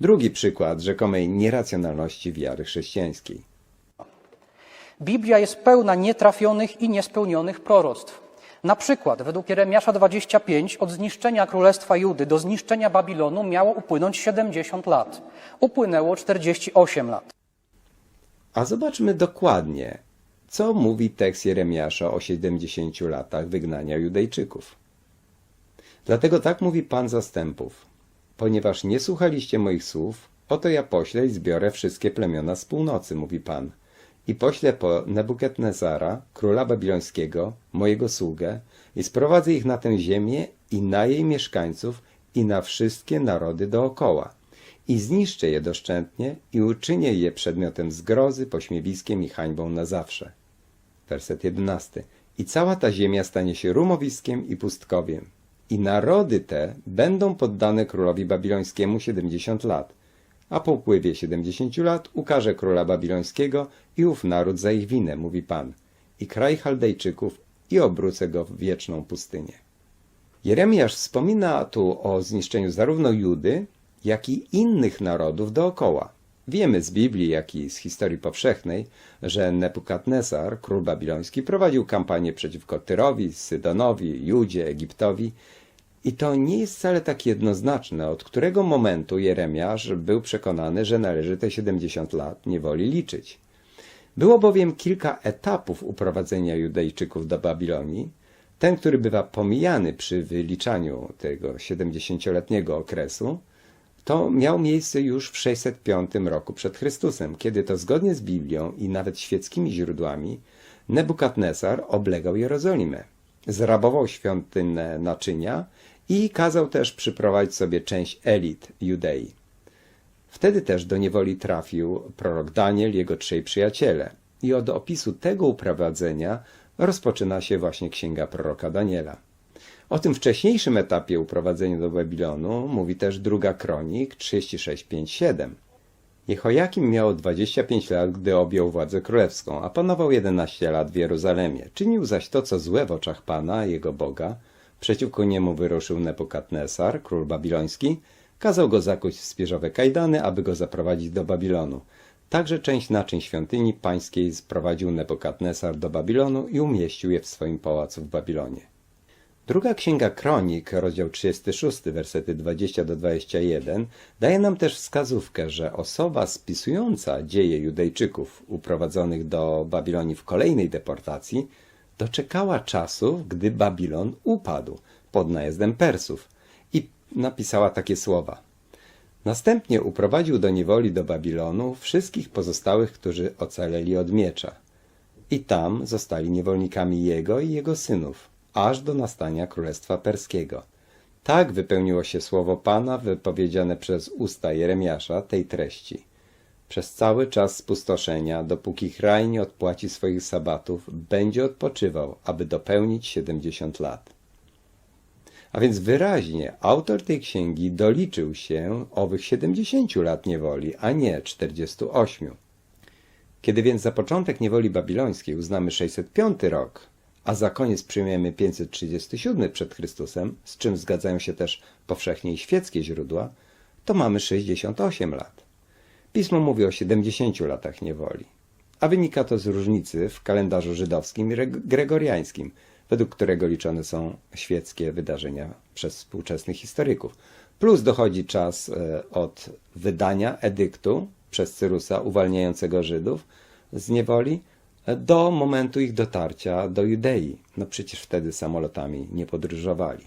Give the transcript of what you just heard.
Drugi przykład rzekomej nieracjonalności wiary chrześcijańskiej. Biblia jest pełna nietrafionych i niespełnionych proroctw. Na przykład, według Jeremiasza 25, od zniszczenia Królestwa Judy do zniszczenia Babilonu miało upłynąć 70 lat. Upłynęło 48 lat. A zobaczmy dokładnie, co mówi tekst Jeremiasza o 70 latach wygnania Judejczyków. Dlatego tak mówi Pan zastępów. Ponieważ nie słuchaliście moich słów, oto ja poślę i zbiorę wszystkie plemiona z północy, mówi Pan. I poślę po Nebukadnezara, króla babilońskiego, mojego sługę, i sprowadzę ich na tę ziemię i na jej mieszkańców i na wszystkie narody dookoła. I zniszczę je doszczętnie i uczynię je przedmiotem zgrozy, pośmiewiskiem i hańbą na zawsze. Werset 11. I cała ta ziemia stanie się rumowiskiem i pustkowiem. I narody te będą poddane królowi babilońskiemu 70 lat. A po upływie 70 lat ukaże króla babilońskiego i ów naród za ich winę, mówi Pan. I kraj Chaldejczyków i obrócę go w wieczną pustynię. Jeremiasz wspomina tu o zniszczeniu zarówno Judy, jak i innych narodów dookoła. Wiemy z Biblii, jak i z historii powszechnej, że Nebukadnesar, król babiloński, prowadził kampanię przeciwko Tyrowi, Sydonowi, Judzie, Egiptowi i to nie jest wcale tak jednoznaczne, od którego momentu Jeremiasz był przekonany, że należy te 70 lat niewoli liczyć. Było bowiem kilka etapów uprowadzenia Judejczyków do Babilonii. Ten, który bywa pomijany przy wyliczaniu tego 70-letniego okresu, to miał miejsce już w 605 roku przed Chrystusem, kiedy to zgodnie z Biblią i nawet świeckimi źródłami Nebukadnesar oblegał Jerozolimę, zrabował świątynne naczynia i kazał też przyprowadzić sobie część elit Judei. Wtedy też do niewoli trafił prorok Daniel, jego trzej przyjaciele. I od opisu tego uprowadzenia rozpoczyna się właśnie księga proroka Daniela. O tym wcześniejszym etapie uprowadzenia do Babilonu mówi też druga kronik 36.5.7. Jehojakim miał 25 lat, gdy objął władzę królewską, a panował 11 lat w Jeruzalemie. Czynił zaś to, co złe w oczach Pana, jego Boga. Przeciwko niemu wyruszył Nebukadnesar, król babiloński, kazał go zakuć w spieżowe kajdany, aby go zaprowadzić do Babilonu. Także część naczyń świątyni pańskiej sprowadził Nebukadnesar do Babilonu i umieścił je w swoim pałacu w Babilonie. Druga księga Kronik, rozdział 36, wersety 20 do 21, daje nam też wskazówkę, że osoba spisująca dzieje Judejczyków uprowadzonych do Babilonii w kolejnej deportacji doczekała czasów, gdy Babilon upadł pod najezdem Persów i napisała takie słowa. Następnie uprowadził do niewoli do Babilonu wszystkich pozostałych, którzy ocaleli od miecza. I tam zostali niewolnikami jego i jego synów, aż do nastania Królestwa Perskiego. Tak wypełniło się słowo Pana wypowiedziane przez usta Jeremiasza tej treści. Przez cały czas spustoszenia, dopóki kraj nie odpłaci swoich sabatów, będzie odpoczywał, aby dopełnić 70 lat. A więc wyraźnie autor tej księgi doliczył się owych 70 lat niewoli, a nie 48. Kiedy więc za początek niewoli babilońskiej uznamy 605 rok, a za koniec przyjmiemy 537 przed Chrystusem, z czym zgadzają się też powszechnie świeckie źródła, to mamy 68 lat. Pismo mówi o 70 latach niewoli, a wynika to z różnicy w kalendarzu żydowskim i gregoriańskim, według którego liczone są świeckie wydarzenia przez współczesnych historyków. Plus dochodzi czas e, od wydania edyktu przez Cyrusa uwalniającego Żydów z niewoli do momentu ich dotarcia do Judei. No przecież wtedy samolotami nie podróżowali.